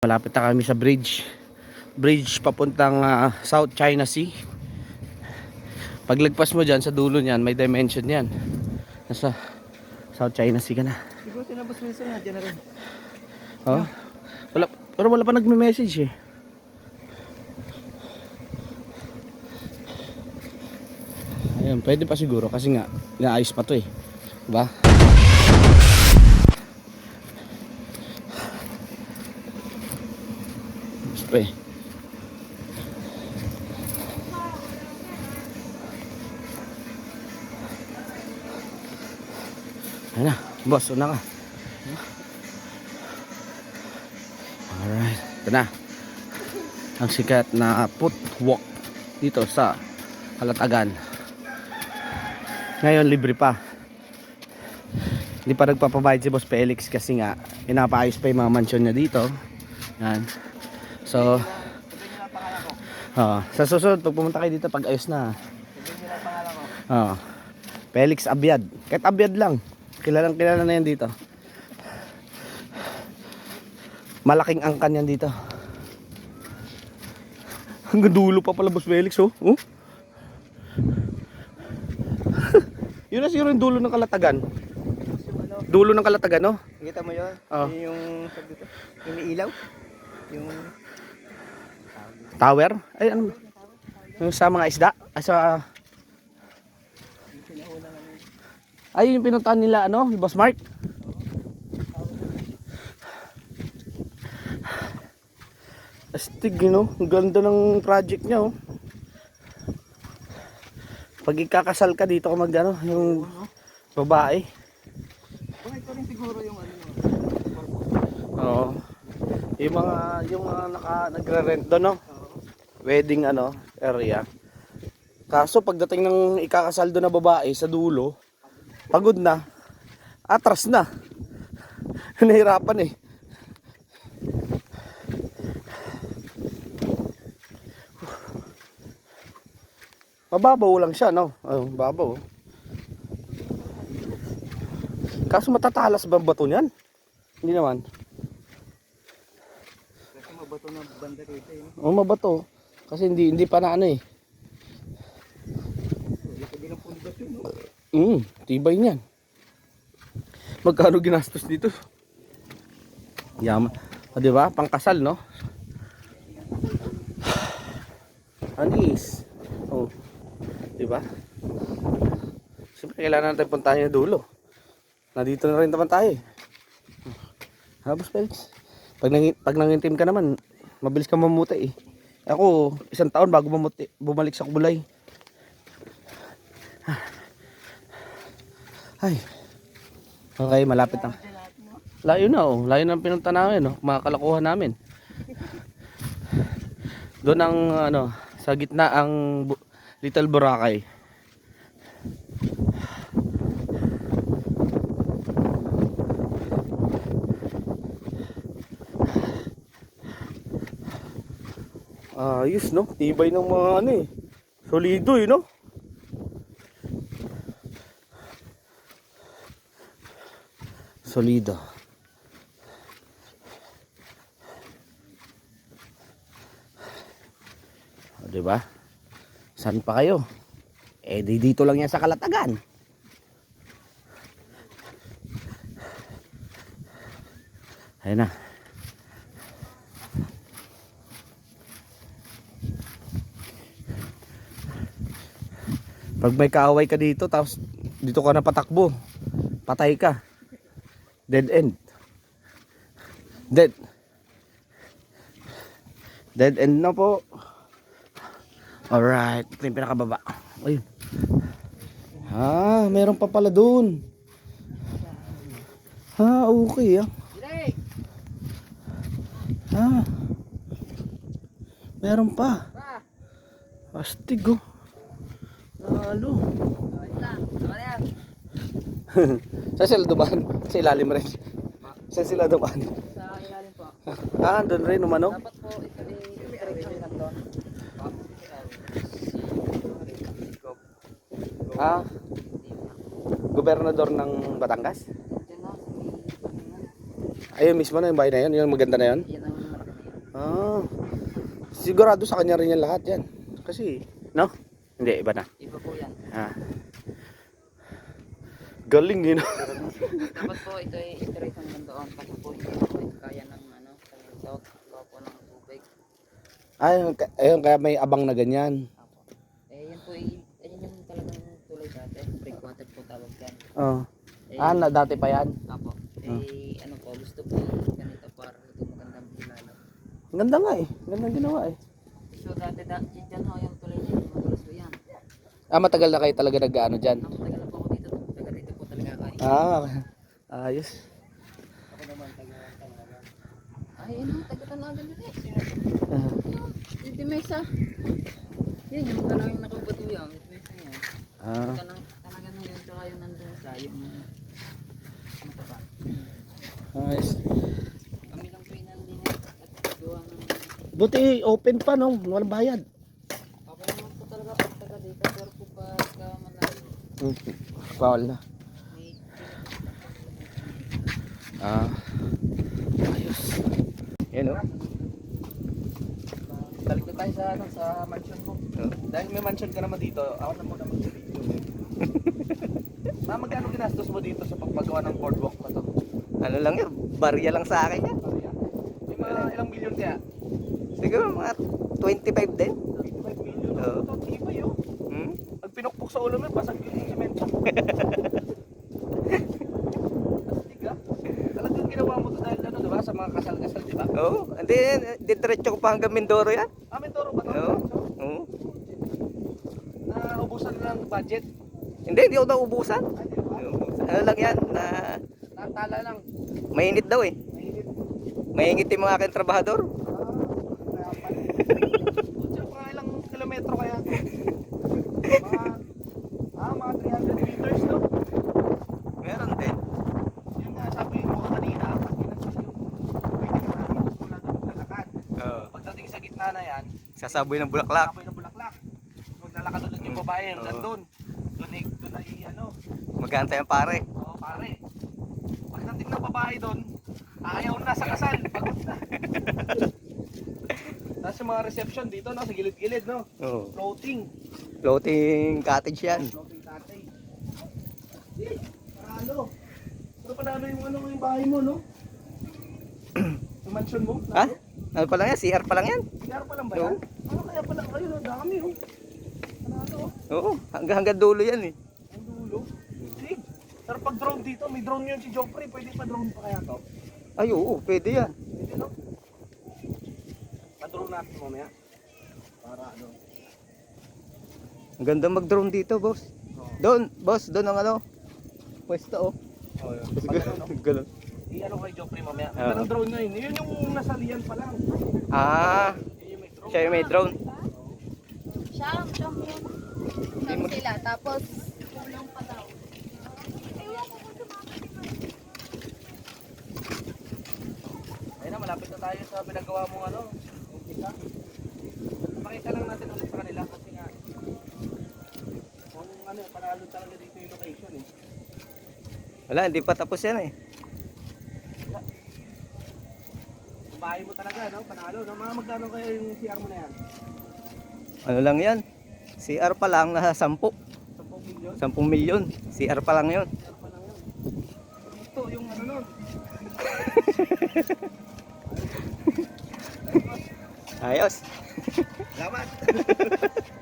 Malapit na kami sa bridge. Bridge papuntang ah, South China Sea. Paglagpas mo dyan sa dulo niyan, may dimension yan. Nasa South China Sea ka na. Siguro tinabas minsan na, dyan na rin. Oh. Wala, pero wala pa nagme-message eh. Ayun, pwede pa siguro kasi nga, inaayos pa to eh. Diba? Eh. Ayun na, boss, una ka. Alright, ito na. Ang sikat na footwalk dito sa Kalatagan. Ngayon, libre pa. Hindi pa nagpapabayad si Boss Felix kasi nga, pinapaayos pa yung mga mansyon niya dito. Yan. So, oh, sa susunod, pag pumunta kayo dito, pag ayos na. Oh, Felix Abiad. Kahit Abiad lang. Kilalang kilala na yan dito. Malaking angkan yan dito. Hanggang dulo pa pala Boss Felix oh. oh. Yun na siguro yung dulo ng kalatagan. Dulo ng kalatagan no? Kita mo yun? Yun yung, yung may ilaw. Yung, Tower? Ay ano? Yung sa mga isda? Ay sa... Ay yung pinuntahan nila ano? Yung Boss Mark? Astig you know? Ang ganda ng project niya oh. Pag ikakasal ka dito ka mag yung babae. kung ito rin siguro yung ano. Oo. Yung mga yung mga naka nagre-rent doon no. Wedding ano area. Kaso pagdating ng ikakasal doon na babae sa dulo, pagod na. Atras na. Nahirapan eh. Mababaw lang siya, no? Oh, babaw. Kaso matatalas ba ang bato niyan? Hindi naman. Kasi mabato na banda rito eh. Oh, mabato. Kasi hindi hindi pa na ano eh. Mm, tibay niyan. Magkano ginastos dito? Yaman. O, di? Pangkasal, no? Anis. Oh. Di ba? Siyempre, kailangan natin puntahan yung dulo. Nandito na rin naman tayo. eh. Habos, Felix. Pag, pag nangintim ka naman, mabilis ka mamuti eh. Ako, isang taon bago mamuti, bumalik sa kulay. Ay. Okay, malapit na. Layo na oh. Layo na ang pinunta namin oh. Mga kalakuhan namin. Doon ang ano, sa gitna ang Little Boracay. Ayos no, tibay ng mga ano eh. Solido eh no. Solido. O, di ba? Saan pa kayo? Eh, di dito lang yan sa Kalatagan. Ayun na. Pag may kaaway ka dito, tapos dito ka na patakbo, patay ka. Dead end. Dead. Dead end na po. Alright. Ito yung pinakababa. Ayun. Ah, meron pa pala dun. Ha, okay ah. Ah. Meron pa. Astig oh. Nalo. Saan sila dumaan? Sa ilalim rin. Saan sila dumaan? Sa ilalim po. Ah, doon rin umano? Dapat po, ito rin. Ah, gobernador ng Batangas? Ayun mismo na yung bahay na yun, yung maganda na yun. Ah. Sigurado sa kanya rin yan lahat yan. Kasi, no? Hindi, iba na. Iba po yan. Ah. Galing yun. Dapat po ito ay straight hanggang doon. Kasi po hindi po ito kaya ng ano, sa gawa po ng tubig. Ay, ayun, kaya may abang na ganyan. Apo. Eh yan po ay, ayun yung talagang tulay dati. Breakwater po tawag yan. Oh. Eh, Ah, na, dati pa yan. Apo. Eh ano po, gusto po ganito para ito magandang bilalo. Ang Ganda nga eh. Ganda ginawa eh. So dati da, dyan ho yung tulay niya. Madalas po yan. Ah, matagal na kayo talaga nag-ano dyan. Ako dito. Taga dito po talaga ay. Ah, ayos. Ako naman taga talaga. Ay ano, taga tanagan din eh. Ah. Hindi mesa. Yan yung talagang nakabato yan. Mesa yan. Ah. Tanang, talaga na yun. Tsaka yung nandun sa yung ano pa ba? Ayos. Kami lang po yung nandun eh. At gawa ng Buti open pa no, walang bayad. Okay naman po talaga pag taga dito. Pero po pagka malayo. Hmm. Bawal na. May Ah. Ayos. Yan oh. Balik na tayo sa ano, sa mansion mo. Dahil may mansion ka naman dito, ako na muna mag-video. Ma, magkano ginastos mo dito sa pagpagawa ng boardwalk na to? Ano lang yun, barya lang sa akin yan. May mga ilang milyon kaya? Siguro mga 25 din. 25 milyon. Oo. Ito, tibay oh. Hmm? Pag pinukpok sa ulo mo, basag yung semento. Astig ah. Talagang ginawa mo to dahil ano, diba? Sa mga kasal-kasal, diba? Oo, hindi, didiretso ko pa hanggang Mindoro yan. Ah, may toro ba? Oo. Oo. Naubusan na ng budget. Hindi, hindi ako naubusan. Di ba? Ano lang yan, na Natala lang. mainit daw eh. Mainit. Mainit yung mga aking trabahador. Ah, kaya pala. Kutsa, mga ilang kilometro kaya? Mga, ah, mga 300 meters, no? Meron din. Yung nga sabi ko kanina, pag pinagpas yung pwede ka na dito mula doon lalakad. Oo. Pagdating sa gitna na yan, Sasaboy ng bulaklak. Kapoy ng bulaklak. Maglalakad ulit yung babae hanggang Oo. doon. Doon ay, doon ay ano, Magantay ang pare. oh, pare. Pagdating ng babae doon, ayaw na sa kasal, pagod na. Tapos yung mga reception dito, no, sa gilid-gilid, no? Oo. Floating. Floating cottage yan. Floating tatay. Eh, paralo. Pero panalo yung ano yung bahay mo, no? yung mansion mo? Ha? Ano pa lang yan? CR pa lang yan? Kaya pa lang ba yan? Ano kaya pala kayo? Dami, oh. Panalo. Oo, hanggang hanggang dulo yan eh. Ang dulo. Sig. Pero pag drone dito, may drone yun si Joffrey. Pwede pa drone pa kaya to? Ay oo, pwede yan. Pwede no? Pa-drone natin mamaya. Para ano. Ang ganda mag-drone dito, boss. Oo. Doon, boss, doon ang ano. Pwesto oh. Oh, yun. Ano? Ganun. I-ano kay Joffrey mamaya. Oo. Pero drone na yun. Yun yung nasa liyan pa lang. Ah, Yun yung may drone. siya yung may drone. Siyam, siyam yun. Siyam sila. Tapos, kulang pa daw. Ayun na, malapit na tayo sa pinagawa mong ano. Umpisa. Pakita lang natin ulit sa kanila kasi nga kung ano, panalo talaga dito yung location eh. Wala, hindi pa tapos yan eh. Bahay mo talaga, no? Panalo, no? Mga magkano kaya yung CR mo na yan? Ano lang yan? CR pa lang nasa 10. 10 million? 10 milyon. CR pa lang yun. CR pa lang yun. Ito, yung ano nun. Ayos. Salamat!